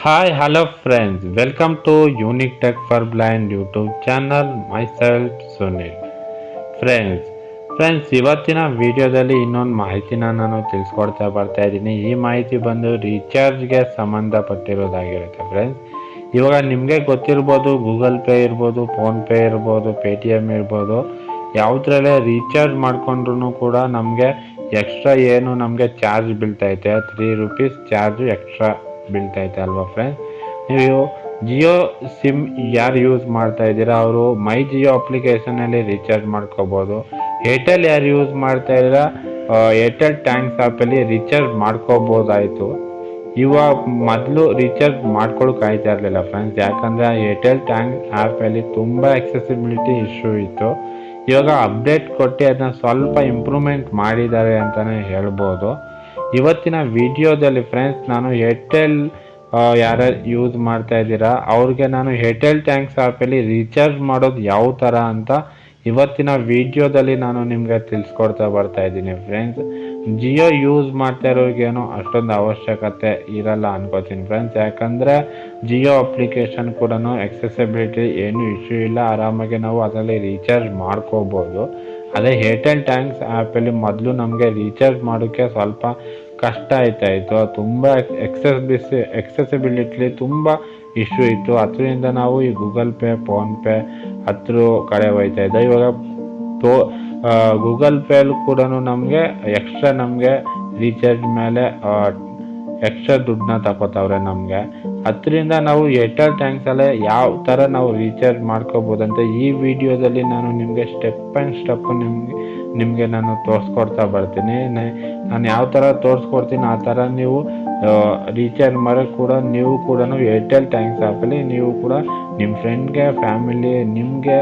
Hi, hello friends. Welcome to Unique Tech for Blind YouTube channel. Myself Sunil. Friends friends ಇವತ್ತಿನ ವಿಡಿಯೋದಲ್ಲಿ ಇನ್ನೊಂದು ಮಾಹಿತಿನ ನಾನು ತಿಳಿಸ್ಕೊಡ್ತಾ ಬರ್ತಾ ಇದ್ದೀನಿ ಈ ಮಾಹಿತಿ ಬಂದು ರೀಚಾರ್ಜ್ಗೆ ಸಂಬಂಧಪಟ್ಟಿರೋದಾಗಿರುತ್ತೆ ಫ್ರೆಂಡ್ಸ್ ಇವಾಗ ನಿಮಗೆ ಗೊತ್ತಿರ್ಬೋದು ಗೂಗಲ್ ಪೇ ಇರ್ಬೋದು ಫೋನ್ಪೇ ಇರ್ಬೋದು ಪೇ ಟಿ ಎಂ ಇರ್ಬೋದು ಯಾವುದ್ರಲ್ಲೇ ರೀಚಾರ್ಜ್ ಮಾಡಿಕೊಂಡ್ರೂ ಕೂಡ ನಮಗೆ ಎಕ್ಸ್ಟ್ರಾ ಏನು ನಮಗೆ ಚಾರ್ಜ್ ಬೀಳ್ತೈತೆ ತ್ರೀ ರುಪೀಸ್ ಚಾರ್ಜ್ ಎಕ್ಸ್ಟ್ರಾ ಬೀಳ್ತೈತೆ ಅಲ್ವಾ ಫ್ರೆಂಡ್ಸ್ ನೀವು ಜಿಯೋ ಸಿಮ್ ಯಾರು ಯೂಸ್ ಮಾಡ್ತಾ ಇದ್ದೀರಾ, ಅವರು ಮೈ ಜಿಯೋ ಅಪ್ಲಿಕೇಶನಲ್ಲಿ ರೀಚಾರ್ಜ್ ಮಾಡ್ಕೋಬೋದು. ಏರ್ಟೆಲ್ ಯಾರು ಯೂಸ್ ಮಾಡ್ತಾ ಇದ್ದೀರಾ ಏರ್ಟೆಲ್ ಟ್ಯಾಂಕ್ಸ್ ಆ್ಯಪಲ್ಲಿ ರೀಚಾರ್ಜ್ ಮಾಡ್ಕೋಬೋದಾಯಿತು. ಇವಾಗ ಮೊದಲು ರೀಚಾರ್ಜ್ ಮಾಡ್ಕೊಳಕ್ಕೆ ಆಯ್ತಾ ಇರಲಿಲ್ಲ ಫ್ರೆಂಡ್ಸ್ ಯಾಕಂದರೆ ಏರ್ಟೆಲ್ ಟ್ಯಾಂಕ್ ಆ್ಯಪಲ್ಲಿ ತುಂಬ ಎಕ್ಸೆಸಿಬಿಲಿಟಿ ಇಶ್ಯೂ ಇತ್ತು. ಇವಾಗ ಅಪ್ಡೇಟ್ ಕೊಟ್ಟು ಅದನ್ನ ಸ್ವಲ್ಪ ಇಂಪ್ರೂವ್ಮೆಂಟ್ ಮಾಡಿದ್ದಾರೆ ಅಂತಲೇ ಹೇಳ್ಬೋದು. ಇವತ್ತಿನ ವಿಡಿಯೋದಲ್ಲಿ ಫ್ರೆಂಡ್ಸ್ ನಾನು ಏರ್ಟೆಲ್ ಯಾರು ಯೂಸ್ ಮಾಡ್ತಾ ಇದ್ದೀರಾ, ಅವ್ರಿಗೆ ನಾನು ಏರ್ಟೆಲ್ ಥ್ಯಾಂಕ್ಸ್ ಆ್ಯಪಲ್ಲಿ ರೀಚಾರ್ಜ್ ಮಾಡೋದು ಯಾವ ಥರ ಅಂತ ಇವತ್ತಿನ ವಿಡಿಯೋದಲ್ಲಿ ನಾನು ನಿಮಗೆ ತಿಳಿಸ್ಕೊಡ್ತಾ ಬರ್ತಾ ಇದ್ದೀನಿ ಫ್ರೆಂಡ್ಸ್ ಜಿಯೋ ಯೂಸ್ ಮಾಡ್ತಾ ಇರೋರಿಗೇನು ಅಷ್ಟೊಂದು ಅವಶ್ಯಕತೆ ಇರಲ್ಲ ಅನ್ಕೋತೀನಿ ಫ್ರೆಂಡ್ಸ್ ಯಾಕಂದರೆ ಜಿಯೋ ಅಪ್ಲಿಕೇಶನ್ ಕೂಡ ಎಕ್ಸೆಸಿಬಿಲಿಟಿ ಏನು ಇಶ್ಯೂ ಇಲ್ಲ. ಆರಾಮಾಗಿ ನಾವು ಅದರಲ್ಲಿ ರೀಚಾರ್ಜ್ ಮಾಡ್ಕೋಬೋದು. ಅದೇ ಏರ್ಟೆಲ್ ಟ್ಯಾಂಕ್ಸ್ ಆ್ಯಪಲ್ಲಿ ಮೊದಲು ನಮಗೆ ರೀಚಾರ್ಜ್ ಮಾಡೋಕ್ಕೆ ಸ್ವಲ್ಪ ಕಷ್ಟ ಆಯ್ತಾ. ಇತ್ತು ತುಂಬ ಎಕ್ಸೆಸ್ ಎಕ್ಸೆಸಿಬಿಲಿಟಿ ತುಂಬ ಇಶ್ಯೂ ಇತ್ತು. ಅದರಿಂದ ನಾವು ಈ ಗೂಗಲ್ ಪೇ ಫೋನ್ಪೇ ಹತ್ರ ಕಡೆ ಹೋಯ್ತಾ ಇದ್ದ. ಇವಾಗ ತೋ ಗೂಗಲ್ ಪೇಲಿ ಕೂಡ ನಮಗೆ ಎಕ್ಸ್ಟ್ರಾ ನಮಗೆ ರೀಚಾರ್ಜ್ ಮೇಲೆ ಎಕ್ಸ್ಟ್ರಾ ದುಡ್ಡನ್ನ ತಗೋತಾವ್ರೆ ನಮಗೆ. ಅದರಿಂದ ನಾವು ಏರ್ಟೆಲ್ ಟ್ಯಾಂಕ್ಸಲ್ಲೇ ಯಾವ ಥರ ನಾವು ರೀಚಾರ್ಜ್ ಮಾಡ್ಕೋಬೋದಂತ ಈ ವಿಡಿಯೋದಲ್ಲಿ ನಾನು ನಿಮಗೆ ಸ್ಟೆಪ್ ಆ್ಯಂಡ್ ಸ್ಟೆಪ್ ನಿಮಗೆ ನಿಮಗೆ ನಾನು ತೋರಿಸ್ಕೊಡ್ತಾ ಬರ್ತೀನಿ. ನಾನು ಯಾವ ಥರ ತೋರಿಸ್ಕೊಡ್ತೀನಿ ಆ ಥರ ನೀವು ರೀಚಾರ್ಜ್ ಮಾಡೋಕ್ಕೆ ಕೂಡ ನೀವು ಕೂಡ ಏರ್ಟೆಲ್ ಟ್ಯಾಂಕ್ಸ್ ಆ್ಯಪಲ್ಲಿ ನೀವು ಕೂಡ ನಿಮ್ಮ ಫ್ರೆಂಡ್ಗೆ ಫ್ಯಾಮಿಲಿ ನಿಮಗೆ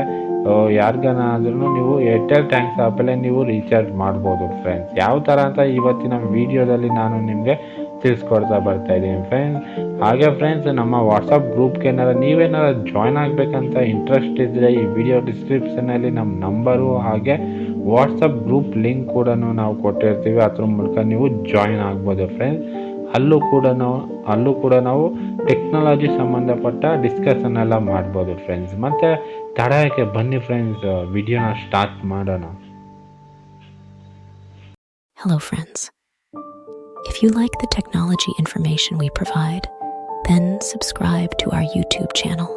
ಯಾರಿಗಾದ್ರೂ ನೀವು ಏರ್ಟೆಲ್ ಟ್ಯಾಂಕ್ಸ್ ಆ್ಯಪಲ್ಲೇ ನೀವು ರೀಚಾರ್ಜ್ ಮಾಡ್ಬೋದು ಫ್ರೆಂಡ್ಸ್ ಯಾವ ಥರ ಅಂತ ಇವತ್ತಿನ ವಿಡಿಯೋದಲ್ಲಿ ನಾನು ನಿಮಗೆ ತಿಳಿಸ್ಕೊಡ್ತಾ ಬರ್ತಾ ಇದ್ದೀನಿ ಫ್ರೆಂಡ್ಸ್ ಹಾಗೆ ಫ್ರೆಂಡ್ಸ್ ನಮ್ಮ ವಾಟ್ಸಪ್ ಗ್ರೂಪ್ಗೆ ಏನಾರ ನೀವೇನಾರ ಜಾಯ್ನ್ ಆಗಬೇಕಂತ ಇಂಟ್ರೆಸ್ಟ್ ಇದ್ದರೆ ಈ ವಿಡಿಯೋ ಡಿಸ್ಕ್ರಿಪ್ಷನಲ್ಲಿ ನಮ್ಮ ನಂಬರು ಹಾಗೆ ವಾಟ್ಸಪ್ ಗ್ರೂಪ್ ಲಿಂಕ್ ಕೂಡ ನಾವು ಕೊಟ್ಟಿರ್ತೀವಿ ಅದ್ರ ಮೂಲಕ ನೀವು ಜಾಯಿನ್ ಆಗ್ಬೋದು ಫ್ರೆಂಡ್ಸ್ ಅಲ್ಲೂ ಕೂಡ ನಾವು ಅಲ್ಲೂ ಕೂಡ ನಾವು ಟೆಕ್ನಾಲಜಿ ಸಂಬಂಧಪಟ್ಟ ಡಿಸ್ಕಷನ್ ಎಲ್ಲ ಮಾಡ್ಬೋದು ಫ್ರೆಂಡ್ಸ್ ಮತ್ತು ತಡಕ್ಕೆ ಬನ್ನಿ ಫ್ರೆಂಡ್ಸ್ ವಿಡಿಯೋನ ಸ್ಟಾರ್ಟ್ ಮಾಡೋಣ Hello, friends. If you like the technology information we provide, then subscribe to our YouTube channel.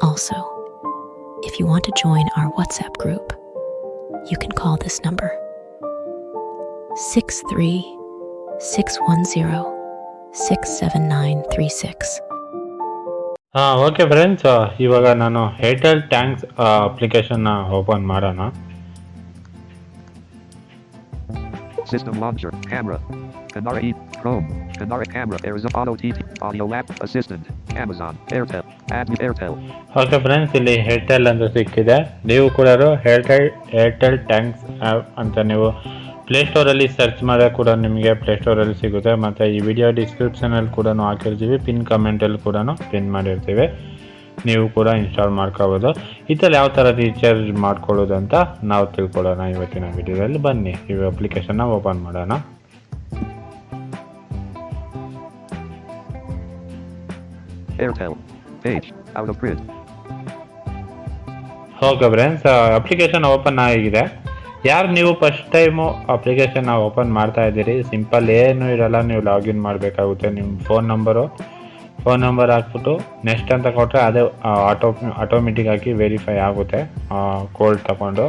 Also, if you want to join our WhatsApp group, you can call this number 63 610 67936. ಹಾಂ okay friends ಇವಾಗ ನಾನು Airtel thanks ಅಪ್ಲಿಕೇಶನ್ನ open ಮಾಡೋಣ System launcher, camera. Chrome, camera, Arizona Auto Audio Lab, Assistant, Amazon, Airtel, Admin Airtel, okay friends ಇಲ್ಲಿ Airtel ಅಂತ ಸಿಕ್ಕಿದೆ. ನೀವು ಕೂಡ ಏರ್ಟೆಲ್ ಏರ್ಟೆಲ್ ಟ್ಯಾಂಕ್ಸ್ ಆ್ಯಪ್ ಅಂತ ನೀವು ಪ್ಲೇಸ್ಟೋರಲ್ಲಿ ಸರ್ಚ್ ಮಾಡಿದ್ರೆ ಕೂಡ ನಿಮಗೆ ಪ್ಲೇಸ್ಟೋರಲ್ಲಿ ಸಿಗುತ್ತೆ. ಮತ್ತು ಈ ವಿಡಿಯೋ ಡಿಸ್ಕ್ರಿಪ್ಷನಲ್ಲಿ ಕೂಡ ಹಾಕಿರ್ತೀವಿ. ಪಿನ್ ಕಮೆಂಟಲ್ಲಿ ಕೂಡ ಪಿನ್ ಮಾಡಿರ್ತೀವಿ. ನೀವು ಕೂಡ ಇನ್ಸ್ಟಾಲ್ ಮಾಡ್ಕೋಬೋದು. ಇದ್ರಲ್ಲಿ ಯಾವ ಥರ ರೀಚಾರ್ಜ್ ಮಾಡ್ಕೊಳ್ಳೋದು ಅಂತ ನಾವು ತಿಳ್ಕೊಳ್ಳೋಣ ಇವತ್ತಿನ ವಿಡಿಯೋದಲ್ಲಿ ಬನ್ನಿ ಈ ಅಪ್ಲಿಕೇಶನ್ನ ಓಪನ್ ಮಾಡೋಣ. Airtel. Page, out of print. Okay friends application open ಆಗಿದೆ. ಯಾರು ನೀವು ಫಸ್ಟ್ ಟೈಮು ಅಪ್ಲಿಕೇಶನ್ ಓಪನ್ ಮಾಡ್ತಾ ಇದ್ದೀರಿ? ಸಿಂಪಲ್ ಏನು ಇರಲ್ಲ. ನೀವು ಲಾಗಿನ್ ಮಾಡಬೇಕಾಗುತ್ತೆ ನಿಮ್ಮ ಫೋನ್ ನಂಬರು ಫೋನ್ ನಂಬರ್ ಹಾಕ್ಬಿಟ್ಟು ನೆಕ್ಸ್ಟ್ ಅಂತ ಕೊಟ್ಟರೆ ಅದೇ ಆಟೋ ಆಟೋಮೆಟಿಕ್ ಆಗಿ ವೆರಿಫೈ ಆಗುತ್ತೆ. ಕೋಡ್ ತಗೊಂಡು.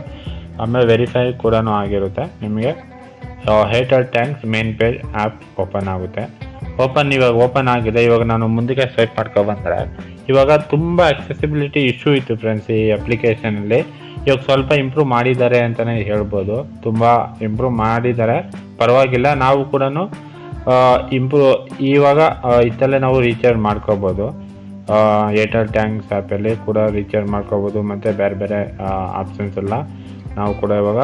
ಆಮೇಲೆ ವೆರಿಫೈ ಕೂಡ ಆಗಿರುತ್ತೆ ನಿಮಗೆ. Airtel Thanks main page app open ಆಗುತ್ತೆ. ಓಪನ್ ಇವಾಗ ಓಪನ್ ಆಗಿದೆ. ಇವಾಗ ನಾನು ಮುಂದಕ್ಕೆ ಸ್ವೈಪ್ ಮಾಡ್ಕೊಬಂದ್ರೆ ಇವಾಗ ತುಂಬ ಅಕ್ಸೆಸಿಬಿಲಿಟಿ ಇಶ್ಯೂ ಇತ್ತು ಫ್ರೆಂಡ್ಸ್ ಈ ಅಪ್ಲಿಕೇಶನಲ್ಲಿ ಇವಾಗ ಸ್ವಲ್ಪ ಇಂಪ್ರೂವ್ ಮಾಡಿದ್ದಾರೆ ಅಂತಲೇ ಹೇಳ್ಬೋದು. ತುಂಬ ಇಂಪ್ರೂವ್ ಮಾಡಿದ್ದಾರೆ. ಪರವಾಗಿಲ್ಲ, ನಾವು ಕೂಡ ಇಂಪ್ರೂವ್ ಇವಾಗ ಇತ್ತಲ್ಲೇ ನಾವು ರೀಚಾರ್ಜ್ ಮಾಡ್ಕೋಬೋದು. ಏರ್ಟೆಲ್ ಟ್ಯಾಂಕ್ಸ್ ಆ್ಯಪಲ್ಲಿ ಕೂಡ ರೀಚಾರ್ಜ್ ಮಾಡ್ಕೋಬೋದು. ಮತ್ತು ಬೇರೆ ಬೇರೆ ಆಪ್ಷನ್ಸ್ ಎಲ್ಲ ನಾವು ಕೂಡ ಇವಾಗ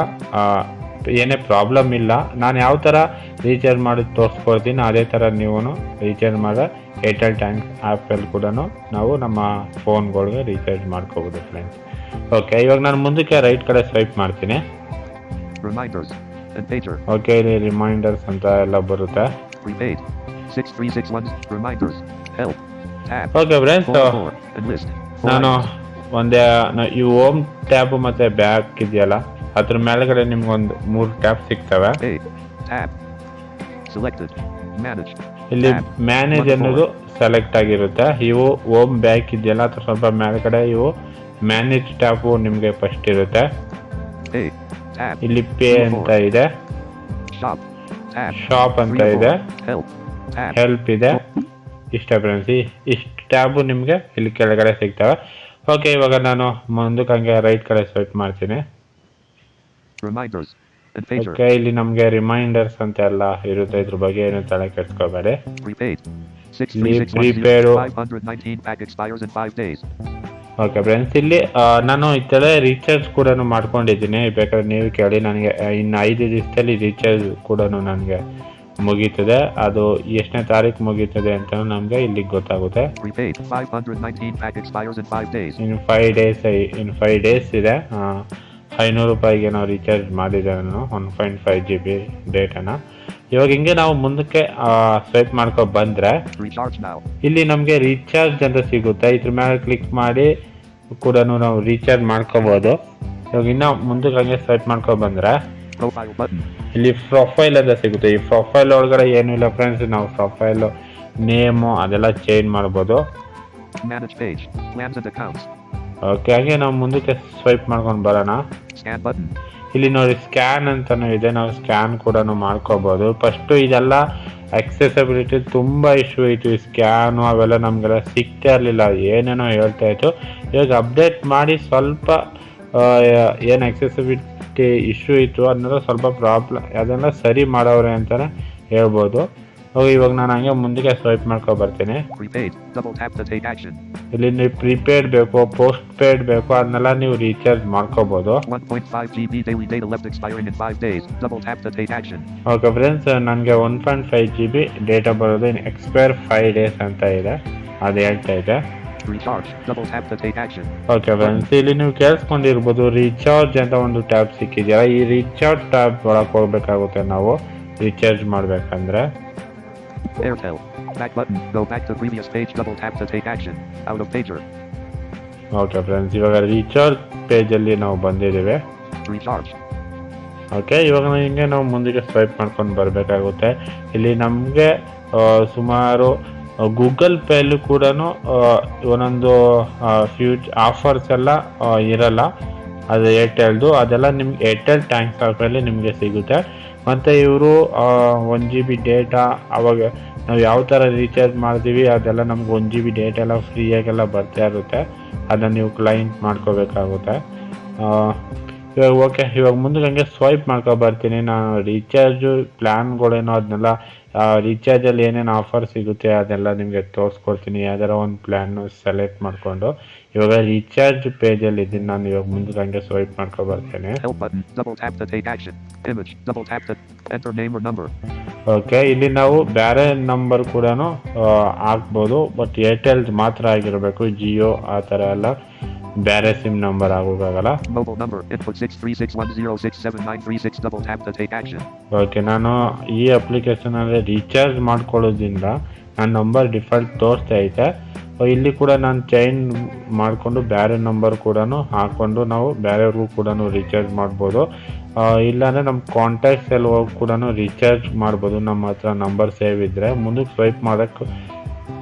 ಏನೇ ಪ್ರಾಬ್ಲಮ್ ಇಲ್ಲ ನಾನು ಯಾವ ಥರ ರೀಚಾರ್ಜ್ ಮಾಡಿ ತೋರಿಸ್ಕೊಡ್ತೀನಿ ಅದೇ ಥರ ನೀವು ರೀಚಾರ್ಜ್ ಮಾಡೋ ಏರ್ಟೆಲ್ ಟ್ಯಾಂಕ್ಸ್ ಆ್ಯಪಲ್ಲಿ ಕೂಡ ನಾವು ನಮ್ಮ ಫೋನ್ಗಳಿಗೆ ರೀಚಾರ್ಜ್ ಮಾಡ್ಕೋಬೋದು ಫ್ರೆಂಡ್ಸ್ ಓಕೆ ಇವಾಗ ನಾನು ಮುಂದಕ್ಕೆ ರೈಟ್ ಕಡೆ ಸ್ವೈಪ್ ಮಾಡ್ತೀನಿ. ಓಕೆ ಇಲ್ಲಿ ರಿಮೈಂಡರ್ಸ್ ಅಂತ ಎಲ್ಲ ಬರುತ್ತೆ Prepaid. 6361. Reminders. ಓಕೆ ಫ್ರೆಂಡ್ಸ್ ನಾನು ಒಂದೇ ಈ ಓಮ್ ಟ್ಯಾಬ್ ಮತ್ತೆ ಬ್ಯಾಕ್ ಇದೆಯಲ್ಲ ಅದ್ರ ಮೇಲ್ಗಡೆ ನಿಮ್ಗೊಂದು ಮೂರು ಟ್ಯಾಬ್ ಸಿಗ್ತವೆ. ಇಲ್ಲಿ ಮ್ಯಾನೇಜ್ ಅನ್ನೋದು ಸೆಲೆಕ್ಟ್ ಆಗಿರುತ್ತೆ. ಇವು ಓಮ್ ಬ್ಯಾಕ್ ಇದೆಯಲ್ಲ ಅಥವಾ ಸ್ವಲ್ಪ ಮೇಲ್ಗಡೆ ಇವು ಮ್ಯಾನೇಜ್ ಟ್ಯಾಬು ನಿಮಗೆ ಫಸ್ಟ್ ಇರುತ್ತೆ. ಇಲ್ಲಿ ಪೇ ಅಂತ ಇದೆ. ಶಾಪ್ ಅಂತ ಇದೆ. ಹೆಲ್ಪ್ ಇದೆ. ಇಷ್ಟ ಫ್ರೆಂಡ್ಸ್ ಇಷ್ಟು ಟ್ಯಾಬು ನಿಮಗೆ ಇಲ್ಲಿ ಕೆಳಗಡೆ ಸಿಗ್ತವೆ. ಓಕೆ ಇವಾಗ ನಾನು ಮುಂದಕ್ಕೆ ಹಂಗೆ ರೈಟ್ ಕಡೆ ಸ್ವೈಪ್ ಮಾಡ್ತೀನಿ. ಓಕೆ ಇಲ್ಲಿ ನಮಗೆ ರಿಮೈಂಡರ್ಸ್ ಅಂತ ಎಲ್ಲ ಇರುತ್ತೆ. ಇದ್ರ ಬಗ್ಗೆ ಏನು ತಲೆ ಕೆಡ್ಸ್ಕೋಬೇಡಿ. Days. ಓಕೆ ಫ್ರೆಂಡ್ಸ್ ಇಲ್ಲಿ ನಾನು ಥರ ರೀಚಾರ್ಜ್ ಕೂಡ ಮಾಡ್ಕೊಂಡಿದ್ದೀನಿ. ಬೇಕಾದ್ರೆ ನೀವು ಕೇಳಿ ನನಗೆ ಇನ್ನು ಐದು ದಿವಸದಲ್ಲಿ ರೀಚಾರ್ಜ್ ಕೂಡ ನನಗೆ ಮುಗೀತದೆ. ಅದು ಎಷ್ಟನೇ ತಾರೀಕು ಮುಗೀತದೆ ಅಂತ ನಮಗೆ ಇಲ್ಲಿ ಗೊತ್ತಾಗುತ್ತೆ. In five days in five days ಇದೆ. ಐನೂರು ರೂಪಾಯಿಗೆ ನಾವು ರೀಚಾರ್ಜ್ ಮಾಡಿದ್ದೆ ನಾನು one point five G B ಡೇಟಾನ ಇವಾಗ ಹಿಂಗೆ ನಾವು ಮುಂದಕ್ಕೆ ಸ್ವೈಪ್ ಮಾಡ್ಕೊ ಬಂದರೆ ಇಲ್ಲಿ ನಮಗೆ ರೀಚಾರ್ಜ್ ಅಂತ ಸಿಗುತ್ತೆ. ಇದ್ರ ಮೇಲೆ ಕ್ಲಿಕ್ ಮಾಡಿ ಕೂಡ ನಾವು ರೀಚಾರ್ಜ್ ಮಾಡ್ಕೋಬೋದು. ಇವಾಗ ಇನ್ನೂ ಮುಂದಕ್ಕೆ ಹಂಗೆ ಸ್ವೈಪ್ ಮಾಡ್ಕೊ ಬಂದರೆ ಇಲ್ಲಿ ಪ್ರೊಫೈಲ್ ಅಂತ ಸಿಗುತ್ತೆ. ಈ ಪ್ರೊಫೈಲ್ ಒಳಗಡೆ ಏನೂ ಇಲ್ಲ ಫ್ರೆಂಡ್ಸ್ ನಾವು ಪ್ರೊಫೈಲು ನೇಮು ಅದೆಲ್ಲ ಚೇಂಜ್ ಮಾಡ್ಬೋದು. ಓಕೆ ಹಾಗೆ ನಾವು ಮುಂದಕ್ಕೆ ಸ್ವೈಪ್ ಮಾಡ್ಕೊಂಡು ಬರೋಣ. ಇಲ್ಲಿ ನೋಡಿ ಸ್ಕ್ಯಾನ್ ಅಂತಲೂ ಇದೆ ನಾವು ಸ್ಕ್ಯಾನ್ ಕೂಡ ಮಾಡ್ಕೋಬಹುದು ಫಸ್ಟು ಇದೆಲ್ಲ ಅಕ್ಸೆಸಬಿಲಿಟಿ ತುಂಬ ಇಶ್ಯೂ ಇತ್ತು ಈ ಸ್ಕ್ಯಾನು ಅವೆಲ್ಲ ನಮಗೆಲ್ಲ ಸಿಗ್ತಾ ಇರಲಿಲ್ಲ ಏನೇನೋ ಹೇಳ್ತಾ ಇತ್ತು. ಇವಾಗ ಅಪ್ಡೇಟ್ ಮಾಡಿ ಸ್ವಲ್ಪ ಏನು ಅಕ್ಸೆಸಬಿಲಿಟಿ ಇಶ್ಯೂ ಇತ್ತು ಅದನ್ನೆಲ್ಲ ಸ್ವಲ್ಪ ಪ್ರಾಬ್ಲಮ್ ಅದೆಲ್ಲ ಸರಿ ಮಾಡೋವ್ರೆ ಅಂತಲೇ ಹೇಳ್ಬೋದು. ಇವಾಗ ನಾನು ಹಂಗೆ ಮುಂದಕ್ಕೆ ಸ್ವೈಪ್ ಮಾಡ್ಕೊ ಬರ್ತೀನಿ. ಇಲ್ಲಿ ನೀವು ಪ್ರಿಪೇಡ್ ಬೇಕು ಪೋಸ್ಟ್ ಪೇಡ್ ಬೇಕು ಅದನ್ನೆಲ್ಲ ನೀವು ರೀಚಾರ್ಜ್ ಮಾಡ್ಕೋಬಹುದು 1.5 GB daily data left expiring in five days. Double tap to take action. Okay friends ನನಗೆ one point five G B data ಬರೋದು ಇನ್ನು ಎಕ್ಸ್ಪೈರ್ ಫೈವ್ ಡೇಸ್ ಅಂತ ಇದೆ ಅದು ಹೇಳ್ತಾ ಇದೆ. ಓಕೆ ಫ್ರೆಂಡ್ಸ್ ಇಲ್ಲಿ ನೀವು ಕೇಳಿಸ್ಕೊಂಡಿರ್ಬೋದು ರೀಚಾರ್ಜ್ ಅಂತ ಒಂದು ಟ್ಯಾಬ್ ಸಿಕ್ಕಿದೆಯಲ್ಲ ಈ ರೀಚಾರ್ಜ್ ಟ್ಯಾಬ್ ಒಳಗೆ ಹೋಗ್ಬೇಕಾಗುತ್ತೆ ನಾವು ರೀಚಾರ್ಜ್ ಮಾಡಬೇಕಂದ್ರೆ Airtel. Back button. Go back to previous page. Double tap to take action. Out of pager. Okay friends ಇವಾಗ ರೀಚಾರ್ಜ್ ಪೇಜಲ್ಲಿ ನಾವು ಬಂದಿದ್ದೀವಿ Recharge. ಓಕೆ ಇವಾಗ ನಾವು ಹಿಂಗೆ ನಾವು ಮುಂದಕ್ಕೆ ಸ್ವೈಪ್ ಮಾಡ್ಕೊಂಡು ಬರಬೇಕಾಗುತ್ತೆ ಇಲ್ಲಿ ನಮಗೆ ಸುಮಾರು ಗೂಗಲ್ ಪೇಲ್ಲೂ ಕೂಡ ಒಂದೊಂದು ಫ್ಯೂಚ್ ಆಫರ್ಸ್ ಎಲ್ಲ ಇರಲ್ಲ ಅದು ಏರ್ಟೆಲ್ದು ಅದೆಲ್ಲ ನಿಮ್ಗೆ ಏರ್ಟೆಲ್ ಟ್ಯಾಂಕ್ಸ್ ಆಫಲ್ಲಿ ನಿಮಗೆ ಸಿಗುತ್ತೆ ಮತ್ತು ಇವರು ಒನ್ ಜಿ ಬಿ ಡೇಟಾ ಅವಾಗ ನಾವು ಯಾವ ಥರ ರೀಚಾರ್ಜ್ ಮಾಡ್ತೀವಿ, ಅದೆಲ್ಲ ನಮ್ಗೆ ಒನ್ ಜಿ ಬಿ ಡೇಟಾ ಎಲ್ಲ ಫ್ರೀಯಾಗೆಲ್ಲ ಬರ್ತಾ ಇರುತ್ತೆ. ಅದನ್ನು ನೀವು ಕ್ಲೈಂಟ್ ಮಾಡ್ಕೋಬೇಕಾಗುತ್ತೆ. ಇವಾಗ ಓಕೆ. ಇವಾಗ ಮುಂದೆ ಹಂಗೆ ಸ್ವೈಪ್ ಮಾಡ್ಕೊ ಬರ್ತೀನಿ. ನಾನು ರೀಚಾರ್ಜು ಪ್ಲ್ಯಾನ್ಗಳೇನೋ ಅದನ್ನೆಲ್ಲ ರೀಚಾರ್ಜಲ್ಲಿ ಏನೇನು ಆಫರ್ ಸಿಗುತ್ತೆ ಅದೆಲ್ಲ ನಿಮಗೆ ತೋರಿಸ್ಕೊಡ್ತೀನಿ. ಯಾವ್ದಾರ ಒಂದು ಪ್ಲ್ಯಾನು ಸೆಲೆಕ್ಟ್ ಮಾಡಿಕೊಂಡು. ಇವಾಗ ರೀಚಾರ್ಜ್ ಪೇಜಲ್ಲಿ ಇದ್ದೀನಿ. ನಾನು ಇವಾಗ ಮುಂದೆ ಹಂಗೆ ಸ್ವೈಪ್ ಮಾಡ್ಕೊ ಬರ್ತೇನೆ. ಓಕೆ ಇಲ್ಲಿ ನಾವು ಬೇರೆ ನಂಬರ್ ಕೂಡ ಹಾಕ್ಬೋದು. ಬಟ್ ಏರ್ಟೆಲ್ ಮಾತ್ರ ಆಗಿರಬೇಕು. ಜಿಯೋ ಆ ಥರ ಎಲ್ಲ. ಬೇರೆ ಸಿಮ್ ನಂಬರ್ ಆಗೋಕ್ಕಾಗಲ್ಲ. ಓಕೆ ನಾನು ಈ ಅಪ್ಲಿಕೇಶನಲ್ಲಿ ರೀಚಾರ್ಜ್ ಮಾಡ್ಕೊಳ್ಳೋದ್ರಿಂದ ನನ್ನ ನಂಬರ್ ಡಿಫಾಲ್ಟ್ ತೋರಿಸ್ತಾ ಐತೆ ಇಲ್ಲಿ ಕೂಡ ನಾನು ಚೈನ್ ಮಾಡಿಕೊಂಡು ಬೇರೆ ನಂಬರ್ ಕೂಡ ಹಾಕ್ಕೊಂಡು ನಾವು ಬೇರೆಯವ್ರಿಗೂ ಕೂಡ ರೀಚಾರ್ಜ್ ಮಾಡ್ಬೋದು. ಇಲ್ಲಾಂದರೆ ನಮ್ಮ ಕಾಂಟ್ಯಾಕ್ಟ್ಸಲ್ಲಿ ಹೋಗಿ ಕೂಡ ರೀಚಾರ್ಜ್ ಮಾಡ್ಬೋದು. ನಮ್ಮ ಹತ್ರ ನಂಬರ್ ಸೇವ್ ಇದ್ದರೆ ಮುಂದಕ್ಕೆ ಸ್ವೈಪ್ ಮಾಡೋಕ್ಕೆ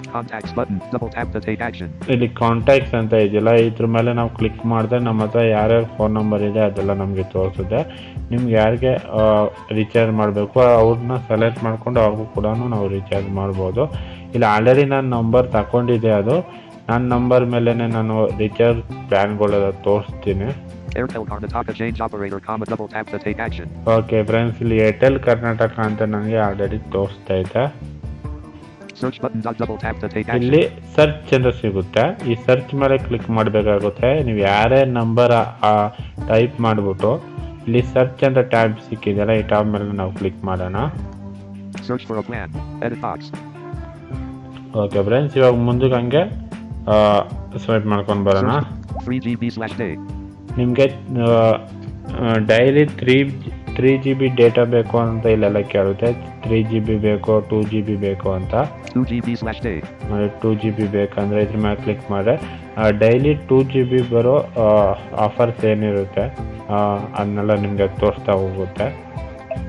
Contacts button. Double tap to take action. ಇಲ್ಲಿ ಕಾಂಟ್ಯಾಕ್ಟ್ಸ್ ಅಂತ ಇದೆಯಲ್ಲ ಇದ್ರ ಮೇಲೆ ನಾವು ಕ್ಲಿಕ್ ಮಾಡಿದ್ರೆ ನಮ್ಮ ಹತ್ರ ಯಾರ್ಯಾರು ಫೋನ್ ನಂಬರ್ ಇದೆ ಅದೆಲ್ಲ ನಮಗೆ ತೋರಿಸುತ್ತೆ ನಿಮ್ಗೆ ಯಾರಿಗೆ ರೀಚಾರ್ಜ್ ಮಾಡಬೇಕು ಅವ್ರನ್ನ ಸೆಲೆಕ್ಟ್ ಮಾಡ್ಕೊಂಡು ಅವ್ರಿಗೂ ಕೂಡ ನಾವು ರೀಚಾರ್ಜ್ ಮಾಡ್ಬೋದು ಇಲ್ಲಿ ಆಲ್ರೆಡಿ ನಾನು ನಂಬರ್ ತಗೊಂಡಿದ್ದೆ ಅದು ನನ್ನ ನಂಬರ್ ಮೇಲೇ ನಾನು ರೀಚಾರ್ಜ್ ಪ್ಲ್ಯಾನ್ಗಳೆಲ್ಲ ತೋರಿಸ್ತೀನಿ. ಓಕೆ ಫ್ರೆಂಡ್ಸ್ ಇಲ್ಲಿ ಏರ್ಟೆಲ್ ಕರ್ನಾಟಕ ಅಂತ ನನಗೆ ಆಲ್ರೆಡಿ ತೋರಿಸ್ತಾ ಐತೆ ಇಲ್ಲಿ ಸರ್ಚ್ ಅಂತ ಸಿಗುತ್ತೆ. ಈ ಸರ್ಚ್ ಮೇಲೆ ಕ್ಲಿಕ್ ಮಾಡಬೇಕಾಗುತ್ತೆ. ನೀವು ಯಾರೇ ನಂಬರ್ ಟೈಪ್ ಮಾಡಿಬಿಟ್ಟು ಇಲ್ಲಿ ಸರ್ಚ್ ಅಂತ ಟ್ಯಾಬ್ ಸಿಕ್ಕಿದೆಯಲ್ಲ ಈ ಟ್ಯಾಬ್ ಮೇಲೆ ನಾವು ಕ್ಲಿಕ್ ಮಾಡೋಣ. Search for a edit box okay friends ಇವಾಗ ಮುಂದಕ್ಕೆ ಹಂಗೆ ಸ್ವೈಪ್ ಮಾಡ್ಕೊಂಡು ಬರೋಣ. Search 3 GB slash day. ನಿಮಗೆ daily three three G B data ಬೇಕು ಅಂತ ಇಲ್ಲೆಲ್ಲ ಕೇಳುತ್ತೆ. ತ್ರೀ ಜಿ ಬಿ ಬೇಕು ಟೂ ಜಿ ಬಿ ಬೇಕು ಅಂತ. 2 GB slash day. Two G B ಬೇಕಂದರೆ ಇದ್ರ ಮೇಲೆ ಕ್ಲಿಕ್ ಮಾಡಿದ್ರೆ ಡೈಲಿ ಟೂ ಜಿ ಬಿ ಬರೋ ಆಫರ್ಸ್ ಏನಿರುತ್ತೆ ಅದನ್ನೆಲ್ಲ ನಿಮಗೆ ತೋರಿಸ್ತಾ ಹೋಗುತ್ತೆ.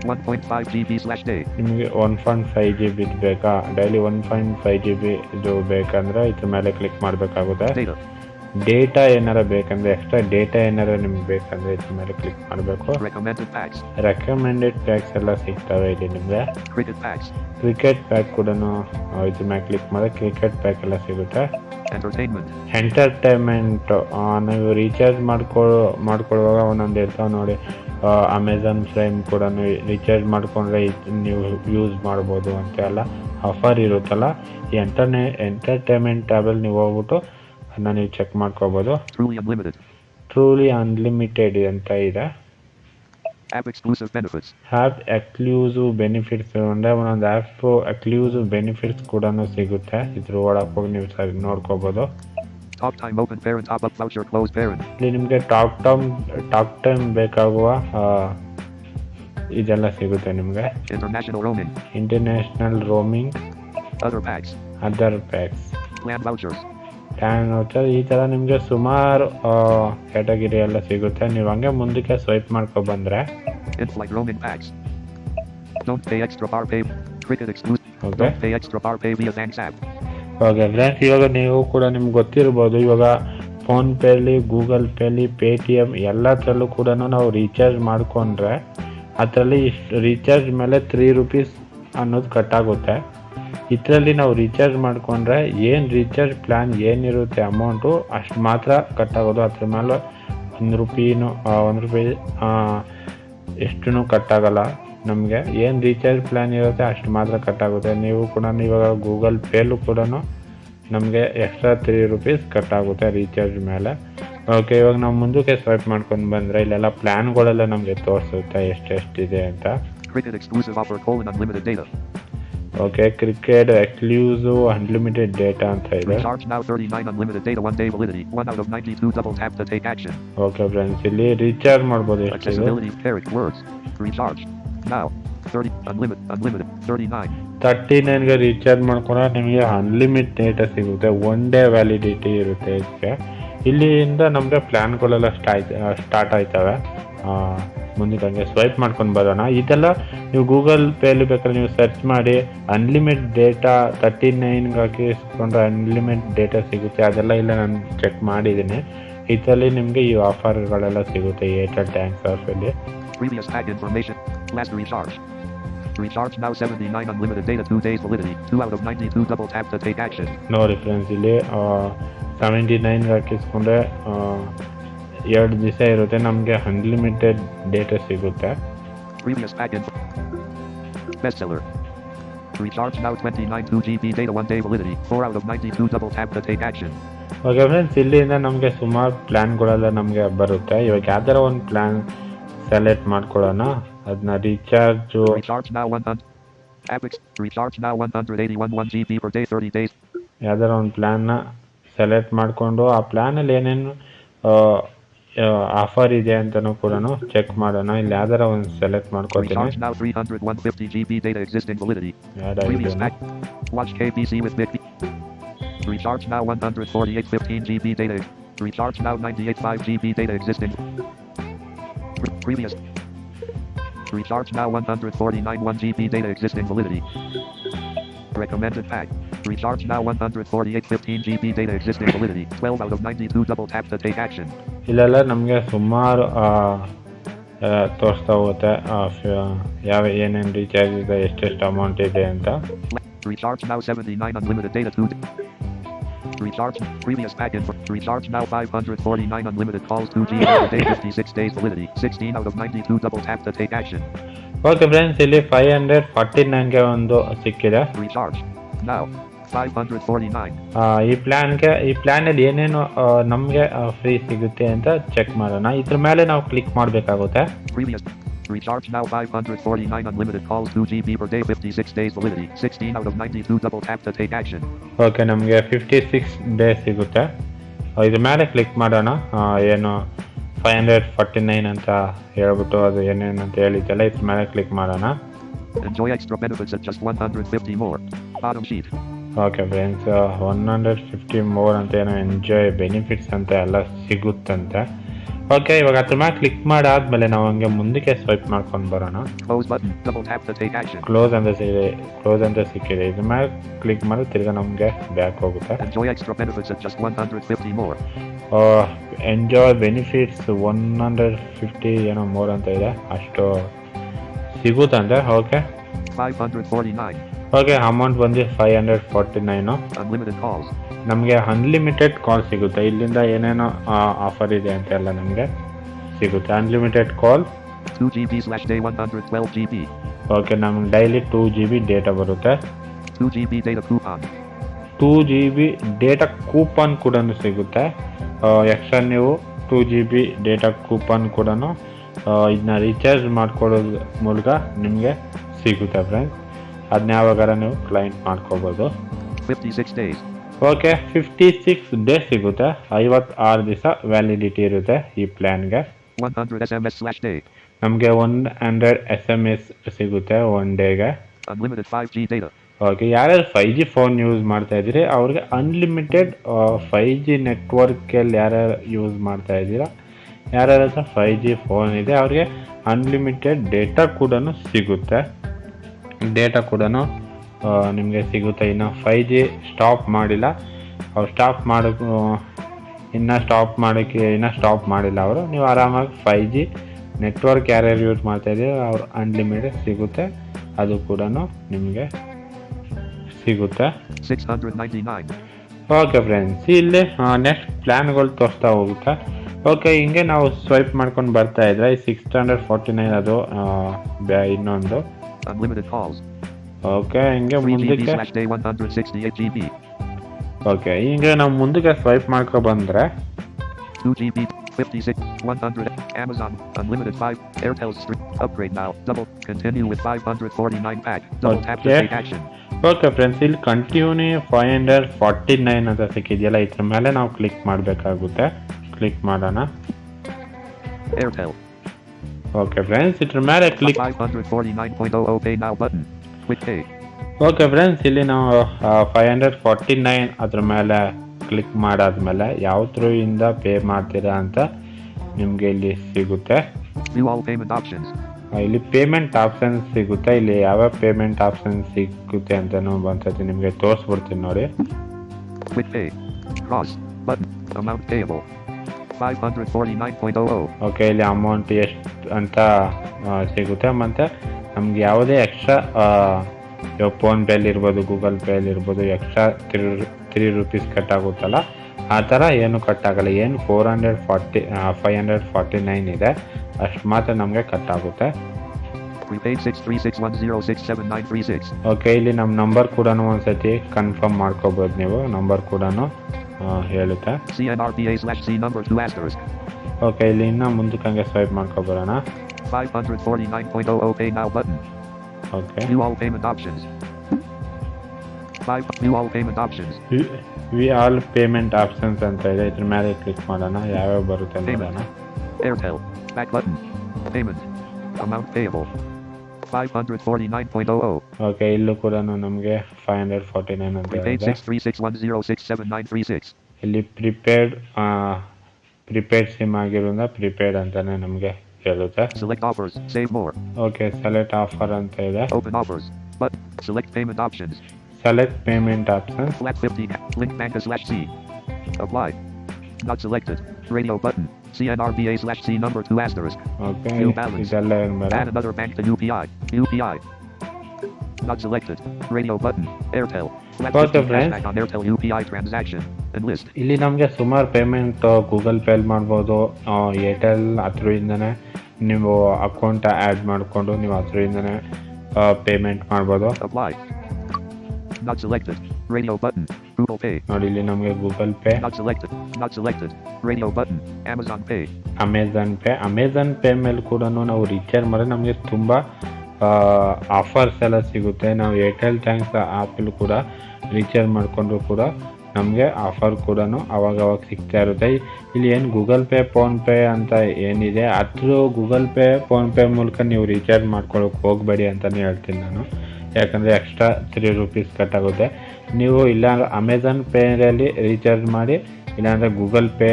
0.5GB/day ನಿಮಗೆ one point five G B ಬೇಕಾ? Daily one point five G B ಇದು ಬೇಕಂದ್ರೆ ಇದ್ರ ಮೇಲೆ ಕ್ಲಿಕ್ ಮಾಡಬೇಕಾಗುತ್ತೆ. ಡೇಟಾ ಏನಾರ ಬೇಕಂದ್ರೆ ಎಕ್ಸ್ಟ್ರಾ ಡೇಟಾ ಏನಾರ ನಿಮ್ಗೆ ಬೇಕಂದ್ರೆ ಇದ್ರ ಮೇಲೆ ಕ್ಲಿಕ್ ಮಾಡಬೇಕು. ರೆಕಮೆಂಡೆಡ್ ಪ್ಯಾಕ್ಸ್ ಎಲ್ಲ ಸಿಗ್ತವೆ ಇಲ್ಲಿ ನಿಮಗೆ. ಕ್ರಿಕೆಟ್ ಪ್ಯಾಕ್ ಕೂಡ ಇದ್ರ ಮೇಲೆ ಕ್ಲಿಕ್ ಮಾಡಿದ್ರೆ ಕ್ರಿಕೆಟ್ ಪ್ಯಾಕ್ ಎಲ್ಲ ಸಿಗುತ್ತೆ. ಎಂಟರ್ಟೈನ್ಮೆಂಟ್ ನೀವು ರೀಚಾರ್ಜ್ ಮಾಡ್ಕೊ ಮಾಡ್ಕೊಳ್ಳುವಾಗ ಒಂದೊಂದು ಇರ್ತಾವೆ ನೋಡಿ. ಅಮೆಝಾನ್ ಪ್ರೈಮ್ ಕೂಡ ರೀಚಾರ್ಜ್ ಮಾಡ್ಕೊಂಡ್ರೆ ಇದು ನೀವು ಯೂಸ್ ಮಾಡ್ಬೋದು ಅಂತೆಲ್ಲ ಆಫರ್ ಇರುತ್ತಲ್ಲ. ಈ ಎಂಟರ್ನೇ ಎಂಟರ್ಟೈನ್ಮೆಂಟ್ ಟ್ಯಾಬಲ್ಲಿ ನೀವು ಹೋಗ್ಬಿಟ್ಟು ಅದನ್ನ ನೀವು ಚೆಕ್ ಮಾಡ್ಕೋಬೋದು. ಟ್ರೂಲಿ ಅನ್ಲಿಮಿಟೆಡ್ ಅಂತ ಇದೆ. App exclusive benefits app exclusive benefits ಅಂದರೆ ಒಂದೊಂದು ಆ್ಯಪ್ ಎಕ್ಸ್ಕ್ಲೂಸಿವ್ ಬೆನಿಫಿಟ್ಸ್ ಕೂಡ ಸಿಗುತ್ತೆ. ಇದ್ರ ಒಳಗೆ ಹೋಗಿ ನೀವು ಸರಿ ನೋಡ್ಕೋಬೋದು. Talk time open parent top up voucher close parent ಇಲ್ಲಿ ನಿಮಗೆ ಟಾಕ್ ಟೈಮ್ ಟಾಕ್ ಟೈಮ್ ಬೇಕಾಗುವ ಇದೆಲ್ಲ ಸಿಗುತ್ತೆ ನಿಮಗೆ. International roaming international roaming other packs other packs land vouchers. ಟ್ಯಾನ್ ವೌಚರ್ ಈ ಥರ ನಿಮಗೆ ಸುಮಾರು ಕ್ಯಾಟಗಿರಿ ಎಲ್ಲ ಸಿಗುತ್ತೆ. ನೀವು ಹಂಗೆ ಮುಂದಕ್ಕೆ ಸ್ವೈಪ್ ಮಾಡ್ಕೊ ಬಂದರೆ. ಓಕೆ ಫ್ರೆಂಡ್ಸ್ ಇವಾಗ ನೀವು ಕೂಡ ನಿಮ್ಗೆ ಗೊತ್ತಿರ್ಬೋದು ಇವಾಗ ಫೋನ್ಪೇಲಿ ಗೂಗಲ್ ಪೇಲಿ ಪೇ ಟಿ ಎಂ ಎಲ್ಲದರಲ್ಲೂ ಕೂಡ ನಾವು ರೀಚಾರ್ಜ್ ಮಾಡಿಕೊಂಡ್ರೆ ಅದರಲ್ಲಿ ಇಷ್ಟು ರೀಚಾರ್ಜ್ ಮೇಲೆ ತ್ರೀ ರುಪೀಸ್ ಅನ್ನೋದು ಕಟ್ಟಾಗುತ್ತೆ ಇದರಲ್ಲಿ ನಾವು ರೀಚಾರ್ಜ್ ಮಾಡಿಕೊಂಡ್ರೆ ಏನು ರೀಚಾರ್ಜ್ ಪ್ಲ್ಯಾನ್ ಏನಿರುತ್ತೆ ಅಮೌಂಟು ಅಷ್ಟು ಮಾತ್ರ ಕಟ್ಟಾಗೋದು ಅದ್ರ ಮೇಲೆ ಒಂದು ರೂಪಾಯಿನೂ ಒಂದು ರೂಪಾಯಿ ಎಷ್ಟು ಕಟ್ಟಾಗಲ್ಲ ನಮಗೆ ಏನು ರೀಚಾರ್ಜ್ ಪ್ಲ್ಯಾನ್ ಇರುತ್ತೆ ಅಷ್ಟು ಮಾತ್ರ ಕಟ್ಟಾಗುತ್ತೆ ನೀವು ಕೂಡ ಇವಾಗ ಗೂಗಲ್ ಪೇಲೂ ಕೂಡ ನಮಗೆ ಎಕ್ಸ್ಟ್ರಾ ತ್ರೀ ರುಪೀಸ್ ಕಟ್ಟಾಗುತ್ತೆ ರೀಚಾರ್ಜ್ ಮೇಲೆ ಓಕೆ ಇವಾಗ ನಾವು ಮುಂದಕ್ಕೆ ಸ್ವೈಪ್ ಮಾಡ್ಕೊಂಡು ಬಂದರೆ ಇಲ್ಲೆಲ್ಲ ಪ್ಲ್ಯಾನ್ಗಳೆಲ್ಲ ನಮಗೆ ತೋರಿಸುತ್ತೆ ಎಷ್ಟೆಷ್ಟಿದೆ ಅಂತ. Okay cricket exclusive unlimited data ಅಂತ ಇದೆ Recharge now 39 unlimited data one day validity. One out of 92 double tap to take action. Okay friends ಇಲ್ಲಿ ರೀಚಾರ್ಜ್ ಮಾಡ್ಬೋದು ಎಷ್ಟಿದೆ Accessibility character words. Recharge. Now. 30 unlimited unlimited 39. Thirty ನೈನ್ಗೆ recharge ಮಾಡ್ಕೊಂಡ್ರೆ ನಿಮಗೆ ಅನ್ಲಿಮಿಟ್ data ಸಿಗುತ್ತೆ one day validity ಇರುತ್ತೆ ಇದಕ್ಕೆ ಇಲ್ಲಿಂದ ನಮಗೆ ಪ್ಲ್ಯಾನ್ಗಳೆಲ್ಲ ಸ್ಟಾಯ್ತ್ ಸ್ಟಾರ್ಟ್ ಆಯ್ತವೆ ಮುಂದಿನ ಹಂಗೆ ಸ್ವೈಪ್ ಮಾಡ್ಕೊಂಡು ಬರೋಣ ಇದೆಲ್ಲ ನೀವು ಗೂಗಲ್ ಪೇಲಿ ಬೇಕಾದ್ರೆ ನೀವು ಸರ್ಚ್ ಮಾಡಿ ಅನ್ಲಿಮಿಟ್ ಡೇಟಾ ತರ್ಟಿ ನೈನ್ಗೆ ಹಾಕಿಸ್ಕೊಂಡ್ರೆ ಅನ್ಲಿಮಿಟ್ ಡೇಟಾ ಸಿಗುತ್ತೆ ಅದೆಲ್ಲ ಇಲ್ಲ ನಾನು ಚೆಕ್ ಮಾಡಿದ್ದೀನಿ ಇದರಲ್ಲಿ ನಿಮಗೆ ಈ ಆಫರ್ಗಳೆಲ್ಲ ಸಿಗುತ್ತೆ ಏರ್ಟೆಲ್ ಟ್ಯಾಂಕ್ಸ್ ಆಫಲ್ಲಿ Previous pack information. Last recharge. Recharge now 79 unlimited data 2 days validity. 2 out of 92 double tap to take action. ನೋಡಿ ಫ್ರೆಂಡ್ಸ್ ಇಲ್ಲಿ ಸೆವೆಂಟಿ ನೈನ್ಗೆ ಹಾಕಿಸ್ಕೊಂಡ್ರೆ ಎರಡು ದಿವಸ ಇರುತ್ತೆ. ನಮಗೆ ಅನ್ಲಿಮಿಟೆಡ್ ಡೇಟಾ ಸಿಗುತ್ತೆ. Recharge now 29 2GB data one day validity. 4 out of 92 double tap to take action. Okay friends ಇಲ್ಲಿಂದ ನಮಗೆ ಸುಮಾರು ಪ್ಲ್ಯಾನ್ಗಳೆಲ್ಲ ನಮಗೆ ಬರುತ್ತೆ. ಇವಾಗ ಯಾವ್ದಾರ ಒಂದು ಪ್ಲ್ಯಾನ್ ಸೆಲೆಕ್ಟ್ ಮಾಡ್ಕೊಳ್ಳೋಣ. ಅದನ್ನ ರೀಚಾರ್ಜು ರೀಚಾರ್ಜ್ ನಾವ್ ಒನ್ ಹಂಡ್ರೆಡ್ ಆಪ್ ರೀಚಾರ್ಜ್ ನಾವ್ one hundred eighty one one G B per day thirty days ಯಾವ್ದಾರ ಒಂದು ಪ್ಲ್ಯಾನ್ನ ಸೆಲೆಕ್ಟ್ ಮಾಡಿಕೊಂಡು ಆ ಪ್ಲ್ಯಾನಲ್ಲಿ ಏನೇನು ಆಫರ್ ಇದೆ ಅಂತಲೂ ಕೂಡ ಚೆಕ್ ಮಾಡೋಣ ಇಲ್ಲಿ ಯಾವ್ದಾರ ಒಂದು ಸೆಲೆಕ್ಟ್ ಮಾಡ್ಕೊತೀನಿ Recharge now 300 150 GB data existing validity. ಯಾವ್ದಾಗಿದೆ Previous pack. Watch KBC with Big B. Recharge now 148 15 GB data. Recharge now 98 5 GB data existing. Pre- previous. Recharge now 149 1 GB data existing validity. Recommended pack. Recharge now 148 15 GB data existing validity. 12 out of 92 double tap to take action. ಇಲ್ಲೆಲ್ಲ ನಮಗೆ ಸುಮಾರು ಆ, ಆ, ತೋರಿಸ್ತಾ ಹೋಗುತ್ತೆ ಆ, ಫ- ಯಾವ ಏನೇನು ರೀಚಾರ್ಜ್ ಇದೆ ಎಷ್ಟೆಷ್ಟು ಅಮೌಂಟ್ ಇದೆ ಅಂತ Recharge now 79 unlimited data 2. Recharge previous pack info. Recharge now 549 unlimited calls 2 GB per day 56 days validity. 16 out of 92 double tap to take action. okay friends ಇಲ್ಲಿ ಫೈವ್ ಹಂಡ್ರೆಡ್ ಫಾರ್ಟಿ ನೈನ್ಗೆ ಒಂದು ಸಿಕ್ಕಿದೆ Recharge now 549. ಆ, ಈ ಪ್ಲ್ಯಾನ್ಗೆ ಈ ಪ್ಲ್ಯಾನಲ್ಲಿ ಏನೇನು ನಮಗೆ free ಸಿಗುತ್ತೆ ಅಂತ ಚೆಕ್ ಮಾಡೋಣ ಇದ್ರ ಮೇಲೆ ನಾವು ಕ್ಲಿಕ್ ಮಾಡಬೇಕಾಗುತ್ತೆ recharge now 549 unlimited calls 2 GB per day 56 days validity. 16 out of 92 double tap to take action. Okay ನಮಗೆ ಫಿಫ್ಟಿ ಸಿಕ್ಸ್ ಡೇ ಸಿಗುತ್ತೆ ಇದ್ರ ಮೇಲೆ ಕ್ಲಿಕ್ ಮಾಡೋಣ ಏನು ಫೈವ್ ಹಂಡ್ರೆಡ್ ಫಾರ್ಟಿ ನೈನ್ ಅಂತ ಹೇಳ್ಬಿಟ್ಟು ಅದು ಏನೇನು ಅಂತ ಹೇಳಿದ್ದೆಲ್ಲ ಇದ್ರ ಮೇಲೆ ಕ್ಲಿಕ್ ಮಾಡೋಣ Enjoy extra benefits at just 150 more. Bottom sheet. Okay friends one hundred fifty more ಅಂತ ಏನೋ ಎಂಜಾಯ್ ಬೆನಿಫಿಟ್ಸ್ ಅಂತ ಎಲ್ಲ ಸಿಗುತ್ತಂತೆ ಓಕೆ ಇವಾಗ ಅದ್ರ ಮೇಲೆ ಕ್ಲಿಕ್ ಮಾಡಾದ್ಮೇಲೆ ನಾವು ಹಂಗೆ ಮುಂದಕ್ಕೆ ಸ್ವೈಪ್ ಮಾಡ್ಕೊಂಡು ಬರೋಣ. ಕ್ಲೋಸ್ ಅಂತ ಸಿಗಿದೆ ಕ್ಲೋಸ್ ಅಂತ ಸಿಕ್ಕಿದೆ ಇದ್ರ ಮ್ಯಾಲ ಕ್ಲಿಕ್ ಮಾಡಿ ತಿರ್ಗಾ ನಮಗೆ ಬ್ಯಾಕ್ ಹೋಗುತ್ತೆ. Enjoy extra benefits 150 enjoy benefits one hundred fifty ಏನೋ ಮೋರ್ ಅಂತ ಇದೆ. ಅಷ್ಟು ಸಿಗುತ್ತಂತೆ ಓಕೆ 549. ಓಕೆ ಅಮೌಂಟ್ ಬಂದು ಫೈವ್ ಹಂಡ್ರೆಡ್ ಫಾರ್ಟಿ ನೈನು. ನಮಗೆ ಅನ್ಲಿಮಿಟೆಡ್ ಕಾಲ್ ಸಿಗುತ್ತೆ. ಇಲ್ಲಿಂದ ಏನೇನೋ ಆಫರ್ ಇದೆ ಅಂತ ಎಲ್ಲ ನಮಗೆ ಸಿಗುತ್ತೆ. Unlimited call 2 GB slash day 112 GB. Okay ನಮ್ಗೆ daily two G B data ಬರುತ್ತೆ. 2 GB data coupon. Two G B data coupon ಕೂಡ ಸಿಗುತ್ತೆ. ಎಕ್ಸ್ಟ್ರಾ ನೀವು two G B data coupon ಕೂಡ ಇದನ್ನ ರೀಚಾರ್ಜ್ ಮಾಡ್ಕೊಳ್ಳೋದ್ರ ಮೂಲಕ ನಿಮಗೆ ಸಿಗುತ್ತೆ ಫ್ರೆಂಡ್ಸ್ ಅದನ್ನ ಯಾವಾಗಾರ ನೀವು ಕ್ಲೈಂಟ್ ಮಾಡ್ಕೋಬೋದು. 56 days. Okay fifty six days ಸಿಗುತ್ತೆ ಐವತ್ತಾರು ದಿವಸ ವ್ಯಾಲಿಡಿಟಿ ಇರುತ್ತೆ ಈ ಪ್ಲ್ಯಾನ್ಗೆ 100 SMS slash day. ನಮಗೆ one hundred S M S ಸಿಗುತ್ತೆ ಒನ್ ಡೇಗೆ Unlimited 5G data. ಓಕೆ ಯಾರ್ಯಾರು ಫೈ ಜಿ ಫೋನ್ ಯೂಸ್ ಮಾಡ್ತಾ ಇದ್ದೀರಿ ಅವ್ರಿಗೆ ಅನ್ಲಿಮಿಟೆಡ್ ಫೈ ಜಿ ನೆಟ್ವರ್ಕಲ್ಲಿ ಯಾರ್ಯಾರು ಯೂಸ್ ಮಾಡ್ತಾ ಇದ್ದೀರಾ ಯಾರ್ಯಾರ ಹತ್ರ ಫೈ ಜಿ ಫೋನ್ ಇದೆ ಅವ್ರಿಗೆ ಅನ್ಲಿಮಿಟೆಡ್ ಡೇಟಾ ಕೂಡ ಸಿಗುತ್ತೆ ಡೇಟಾ ಕೂಡ ನಿಮಗೆ ಸಿಗುತ್ತೆ. ಇನ್ನು ಫೈ ಜಿ ಸ್ಟಾಪ್ ಮಾಡಿಲ್ಲ. ಅವ್ರು ಸ್ಟಾಪ್ ಮಾಡೋಕ್ಕೂ ಇನ್ನು ಸ್ಟಾಪ್ ಮಾಡೋಕ್ಕೆ ಇನ್ನೂ ಸ್ಟಾಪ್ ಮಾಡಿಲ್ಲ ಅವರು. ನೀವು ಆರಾಮಾಗಿ ಫೈ ಜಿ ನೆಟ್ವರ್ಕ್ ಯಾರ್ಯಾರು ಯೂಸ್ ಮಾಡ್ತಾ ಇದ್ದೀರೋ ಅವ್ರು ಅನ್ಲಿಮಿಟೆಡ್ ಸಿಗುತ್ತೆ. ಅದು ಕೂಡ ನಿಮಗೆ ಸಿಗುತ್ತೆ. 699. ಓಕೆ ಫ್ರೆಂಡ್ಸ್ ಇಲ್ಲಿ ನೆಕ್ಸ್ಟ್ ಪ್ಲ್ಯಾನ್ಗಳು ತೋರಿಸ್ತಾ ಹೋಗುತ್ತೆ. ಓಕೆ ಹಿಂಗೆ ನಾವು ಸ್ವೈಪ್ ಮಾಡ್ಕೊಂಡು ಬರ್ತಾ ಇದ್ರೆ ಸಿಕ್ಸ್ ಹಂಡ್ರೆಡ್ ಫಾರ್ಟಿ ನೈನ್ ಅದು ಇನ್ನೊಂದು. ಓಕೆ ಹಿಂಗೆ 3 GB ಮುಂದಕ್ಕೆ slash day 168 GB. ಓಕೆ ಹಿಂಗೆ ನಾವು ಮುಂದಕ್ಕೆ ಸ್ವೈಪ್ ಮಾಡ್ಕೊ ಬಂದರೆ 2 GB, 56, 100, Amazon, Unlimited 5, Airtel Stream, upgrade now, double, continue with 549 pack, double tap to Okay. take action. Okay friends ಇಲ್ಲಿ continue five hundred forty nine ಅಂತ ಸಿಕ್ಕಿದೆಯಲ್ಲ ಇದ್ರ ಮೇಲೆ ನಾವು ಕ್ಲಿಕ್ ಮಾಡಬೇಕಾಗುತ್ತೆ ಕ್ಲಿಕ್ ಮಾಡೋಣ Airtel, ಓಕೆ ಫ್ರೆಂಡ್ಸ್ ಇದ್ರ ಮೇಲೆ click 549.00 pay now button, okay friends ಇಲ್ಲಿ ನಾವು ಫೈವ್ ಹಂಡ್ರೆಡ್ ಫಾರ್ಟಿ ನೈನ್ ಅದ್ರ ಮೇಲೆ ಕ್ಲಿಕ್ ಮಾಡಾದ್ಮೇಲೆ ಯಾವ ಥ್ರೂ ಇಂದ ಪೇ ಮಾಡ್ತೀರಾ ಅಂತ ನಿಮಗೆ ಇಲ್ಲಿ ಸಿಗುತ್ತೆ. ಇಲ್ಲಿ ಪೇಮೆಂಟ್ ಆಪ್ಷನ್ ಸಿಗುತ್ತೆ. ಇಲ್ಲಿ ಯಾವ್ಯಾವ ಪೇಮೆಂಟ್ ಆಪ್ಷನ್ ಸಿಗುತ್ತೆ ಅಂತ ಒಂದ್ಸತಿ ನಿಮಗೆ ತೋರಿಸ್ಬಿಡ್ತೀನಿ ನೋಡಿ. Quick pay, cross, button, amount payable, 549.00, okay ಇಲ್ಲಿ ಅಮೌಂಟ್ ಎಷ್ಟು ಅಂತ ಸಿಗುತ್ತೆ. ಮತ್ತು ನಮ್ಗೆ ಯಾವುದೇ ಎಕ್ಸ್ಟ್ರಾ ಇವಾಗ ಫೋನ್ಪೇಲಿ ಇರ್ಬೋದು ಗೂಗಲ್ ಪೇಲಿ ಇರ್ಬೋದು extra three three rupees cut ಆಗುತ್ತಲ್ಲ ಆ ಥರ ಏನು ಕಟ್ ಆಗಲ್ಲ. ಏನು four hundred forty five hundred forty nine ಇದೆ. ಅಷ್ಟು ಮಾತ್ರ ನಮಗೆ ಕಟ್ ಆಗುತ್ತೆ. prepaid 63610679636, ಓಕೆ ಇಲ್ಲಿ ನಮ್ಮ ನಂಬರ್ ಕೂಡ ಒಂದ್ಸತಿ ಕನ್ಫರ್ಮ್ ಮಾಡ್ಕೋಬೋದು ನೀವು. ನಂಬರ್ ಕೂಡ ಹೇಳುತ್ತೆ. CNRPA slash C number 2 asterisk, okay ಇಲ್ಲಿ ಇನ್ನೂ ಮುಂದಕ್ಕೆ ಹಂಗೆ ಸ್ವೈಪ್ ಮಾಡ್ಕೊಬರೋಣ. 549.00 pay now button, okay view all payment options, 5, view all payment options, view all payment options ಅಂತ ಇದೆ ಇದ್ರ ಮೇಲೆ ಕ್ಲಿಕ್ ಮಾಡೋಣ ಯಾವ್ಯಾವ ಬರುತ್ತೆ ನೋಡೋಣ Airtel, back button, payment, amount payable, 549.00, okay ಇಲ್ಲೂ ಕೂಡ ನಮಗೆ ಫೈವ್ ಹಂಡ್ರೆಡ್ ಫಾರ್ಟಿ ನೈನ್ ಅಂತ prepaid ಇದೆ 63610679636, ಇಲ್ಲಿ ಪ್ರಿಪೇಡ್ ಪ್ರಿಪೇಡ್ ಸಿಮ್ ಆಗಿರೋದ್ರಿಂದ ಪ್ರಿಪೇಡ್ ಅಂತಾನೆ ನಮಗೆ ಹೇಳುತ್ತೆ select offers, save more, okay select offer ಅಂತ ಇದೆ open offers, button, select payment options, select payment option flat 50, link bank slash C, apply, not selected, radio button, CNRBA slash C number 2 asterisk, okay View balance. ಇದೆಲ್ಲ ಏನ್ಮೇಲೆ add another bank to UPI, UPI, Not selected, radio button, Airtel, flat Okay, 50 friends. cashback on Airtel UPI transaction, Enlist. ಇಲ್ಲಿ ನಮಗೆ ಸುಮಾರು payment Google ಪೇಲ್ ಮಾಡ್ಬೋದು Airtel ಅದರಿಂದನೇ ನೀವು account add ಮಾಡಿಕೊಂಡು ನೀವು ಅದರಿಂದನೇ ಪೇಮೆಂಟ್ ಮಾಡ್ಬೋದು apply, not selected, radio button, Google Pay, ನೋಡಿ ಇಲ್ಲಿ ನಮಗೆ Google Pay not selected, not selected, radio button, Amazon Pay, Amazon Pay Amazon Pay ಮೇಲೆ ಕೂಡ ನಾವು ರೀಚಾರ್ಜ್ ಮಾಡಿದ್ರೆ ನಮಗೆ ತುಂಬ ಆಫರ್ಸ್ ಎಲ್ಲ ಸಿಗುತ್ತೆ. ನಾವು ಏರ್ಟೆಲ್ ಥ್ಯಾಂಕ್ಸ್ ಆ್ಯಪಲ್ಲಿ ಕೂಡ ರೀಚಾರ್ಜ್ ಮಾಡಿಕೊಂಡ್ರು ಕೂಡ ನಮಗೆ ಆಫರ್ ಕೂಡ ಅವಾಗವಾಗ ಅವಾಗ ಸಿಗ್ತಾ ಇರುತ್ತೆ. ಇಲ್ಲಿ ಏನು ಗೂಗಲ್ ಪೇ ಫೋನ್ಪೇ ಅಂತ ಏನಿದೆ, ಅದ್ರ ಗೂಗಲ್ ಪೇ ಫೋನ್ಪೇ ಮೂಲಕ ನೀವು ರೀಚಾರ್ಜ್ ಮಾಡ್ಕೊಳ್ಳೋಕೆ ಹೋಗಬೇಡಿ ಅಂತಲೇ ಹೇಳ್ತೀನಿ ನಾನು. ಯಾಕಂದರೆ ಎಕ್ಸ್ಟ್ರಾ ತ್ರೀ ರುಪೀಸ್ ಕಟ್ಟಾಗುತ್ತೆ. ನೀವು ಇಲ್ಲಾಂದ್ರೆ ಅಮೆಝಾನ್ ಪೇಯಲ್ಲಿ ರೀಚಾರ್ಜ್ ಮಾಡಿ ಇಲ್ಲಾಂದರೆ Google Pay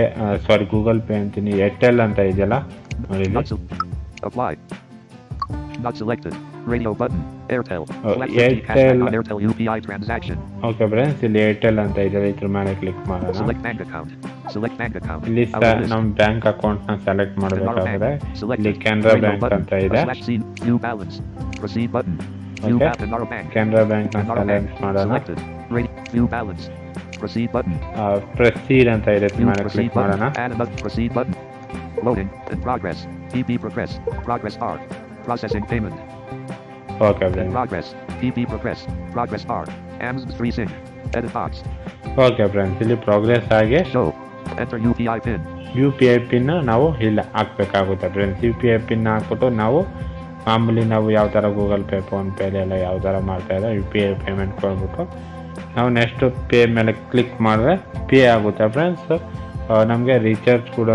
sorry Google Pay ಅಂತೀನಿ. ಏರ್ಟೆಲ್ ಅಂತ ಇದೆಯಲ್ಲ? ನೋಡಿ. Not selected. Radio button. Airtel. Oh, Select 50 cashback Airtel. on Airtel UPI transaction. Okay, friends, ಇಲ್ಲಿ Airtel ಅಂತ ಇದೆಯಲ್ಲ ಇದ್ರ ಮೇಲೆ ಕ್ಲಿಕ್ ಮಾಡೋಣ Select bank account. Select bank account. ಇಲ್ಲಿ. ನಮ್ಮ ಬ್ಯಾಂಕ್ ಅಕೌಂಟ್ನ ಸೆಲೆಕ್ಟ್ Canara ಮಾಡಬೇಕಾದ್ರೆ Bank. ಇಲ್ಲಿ. ಕೆನರಾ ಬ್ಯಾಂಕ್. ಅಂತ ಇದೆ View balance. Proceed button. View Okay. ba- Canara Bank. Canara Bank. Select ಮಾಡೋಣ Selected. View balance. Proceed button. Proceed ಅಂತ ಇದೆ ಮೇಲೆ ಕ್ಲಿಕ್. ಮಾಡೋಣ Add another proceed button. Loading. In progress. PP progress. Progress R. Processing payment. In friends progress. PP progress. Progress R. AMS 3 sync. Edit box. Okay friends ಇಲ್ಲಿ progress ಆಗಿ Show. Enter UPI pin. U P I pin ನಾವು ಇಲ್ಲ ಹಾಕ್ಬೇಕಾಗುತ್ತೆ friends U P I pin ಹಾಕ್ಬಿಟ್ಟು ನಾವು ಮಾಮೂಲಿ ನಾವು ಯಾವ ಥರ ಗೂಗಲ್ ಪೇ ಫೋನ್ಪೇಲಿ ಎಲ್ಲ ಯಾವ ಥರ ಮಾಡ್ತಾ ಇದ್ದಾರೆ ಯು ಪಿ ಐ ಪೇಮೆಂಟ್ ಕೊಡ್ಬಿಟ್ಟು ನಾವು ನೆಕ್ಸ್ಟ್ ಪೇ ಮೇಲೆ ಕ್ಲಿಕ್ ಮಾಡಿದ್ರೆ ಪೇ ಆಗುತ್ತೆ ಫ್ರೆಂಡ್ಸ್ ನಮಗೆ ರೀಚಾರ್ಜ್ ಕೂಡ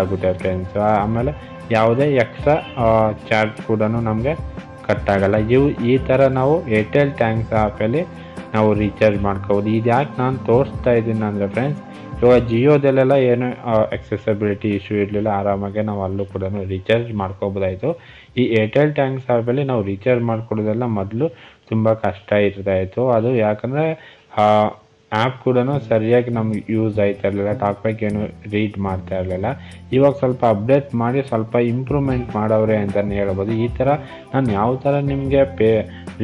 ಆಗುತ್ತೆ ಫ್ರೆಂಡ್ಸ್ ಆಮೇಲೆ ಯಾವುದೇ ಎಕ್ಸ್ಟ್ರಾ ಚಾರ್ಜ್ ಕೂಡ ನಮಗೆ ಕಟ್ ಇವು ಈ ಥರ ನಾವು ಏರ್ಟೆಲ್ ಟ್ಯಾಂಕ್ಸ್ ಆ್ಯಪಲ್ಲಿ ನಾವು ರೀಚಾರ್ಜ್ ಮಾಡ್ಕೋಬೋದು. ಇದು ಯಾಕೆ ನಾನು ತೋರಿಸ್ತಾ ಇದ್ದೀನಿ ಅಂದರೆ ಫ್ರೆಂಡ್ಸ್ ಇವಾಗ ಜಿಯೋದಲ್ಲೆಲ್ಲ ಏನು ಎಕ್ಸೆಸಬಿಲಿಟಿ ಇಶ್ಯೂ ಇರಲಿಲ್ಲ, ಆರಾಮಾಗಿ ನಾವು ಅಲ್ಲೂ ಕೂಡ ರೀಚಾರ್ಜ್ ಮಾಡ್ಕೋಬೋದಾಯಿತು. ಈ ಏರ್ಟೆಲ್ ಟ್ಯಾಂಕ್ಸ್ ಆ್ಯಪಲ್ಲಿ ನಾವು ರೀಚಾರ್ಜ್ ಮಾಡ್ಕೊಳ್ಳೋದೆಲ್ಲ ಮೊದಲು ತುಂಬ ಕಷ್ಟ ಇರ್ತಾಯಿತ್ತು. ಅದು ಯಾಕಂದರೆ ಆ್ಯಪ್ ಕೂಡ ಸರಿಯಾಗಿ ನಮ್ಗೆ ಯೂಸ್ ಆಯ್ತಾ ಇರಲಿಲ್ಲ ಟಾಕ್ ಬ್ಯಾಕ್ ಏನು ರೀಡ್ ಮಾಡ್ತಾ ಇರಲಿಲ್ಲ. ಇವಾಗ ಸ್ವಲ್ಪ ಅಪ್ಡೇಟ್ ಮಾಡಿ ಸ್ವಲ್ಪ ಇಂಪ್ರೂವ್ಮೆಂಟ್ ಮಾಡವ್ರೆ ಅಂತಲೇ ಹೇಳ್ಬೋದು. ಈ ಥರ ನಾನು ಯಾವ ಥರ ನಿಮಗೆ ಪೇ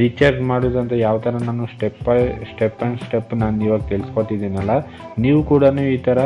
ರೀಚಾರ್ಜ್ ಮಾಡೋದು ಅಂತ ಯಾವ ಥರ ನಾನು step by step and step ನಾನು ಇವಾಗ ತಿಳ್ಸ್ಕೊತಿದ್ದೀನಲ್ಲ, ನೀವು ಕೂಡ ಈ ಥರ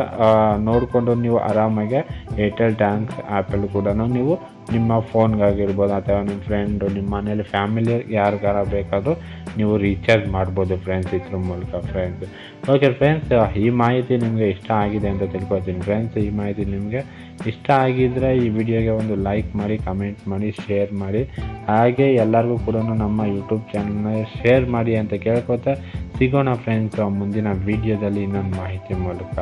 ನೋಡಿಕೊಂಡು ನೀವು ಆರಾಮಾಗಿ ಏರ್ಟೆಲ್ ಟ್ಯಾಂಕ್ಸ್ ಆ್ಯಪಲ್ಲಿ ಕೂಡ ನೀವು ನಿಮ್ಮ ಫೋನ್ಗಾಗಿರ್ಬೋದು ಅಥವಾ ನಿಮ್ಮ ಫ್ರೆಂಡು ನಿಮ್ಮ ಮನೇಲಿ ಫ್ಯಾಮಿಲಿ ಯಾರಿಗಾರ ಬೇಕಾದರೂ ನೀವು ರೀಚಾರ್ಜ್ ಮಾಡ್ಬೋದು ಫ್ರೆಂಡ್ಸ್ ಇದ್ರ ಮೂಲಕ ಫ್ರೆಂಡ್ಸ್ ಓಕೆ ಫ್ರೆಂಡ್ಸ್ ಈ ಮಾಹಿತಿ ನಿಮಗೆ ಇಷ್ಟ ಆಗಿದೆ ಅಂತ ತಿಳ್ಕೊತೀನಿ ಫ್ರೆಂಡ್ಸ್ ಈ ಮಾಹಿತಿ ನಿಮಗೆ ಇಷ್ಟ ಆಗಿದ್ದರೆ ಈ ವಿಡಿಯೋಗೆ ಒಂದು ಲೈಕ್ ಮಾಡಿ ಕಮೆಂಟ್ ಮಾಡಿ ಶೇರ್ ಮಾಡಿ. ಹಾಗೆ ಎಲ್ಲರಿಗೂ ಕೂಡ ನಮ್ಮ ಯೂಟ್ಯೂಬ್ ಚಾನಲ್ನ ಶೇರ್ ಮಾಡಿ ಅಂತ ಕೇಳ್ಕೊತಾ ಸಿಗೋಣ ಫ್ರೆಂಡ್ಸ್ ಮುಂದಿನ ವಿಡಿಯೋದಲ್ಲಿ ಇನ್ನೊಂದು ಮಾಹಿತಿ ಮೂಲಕ.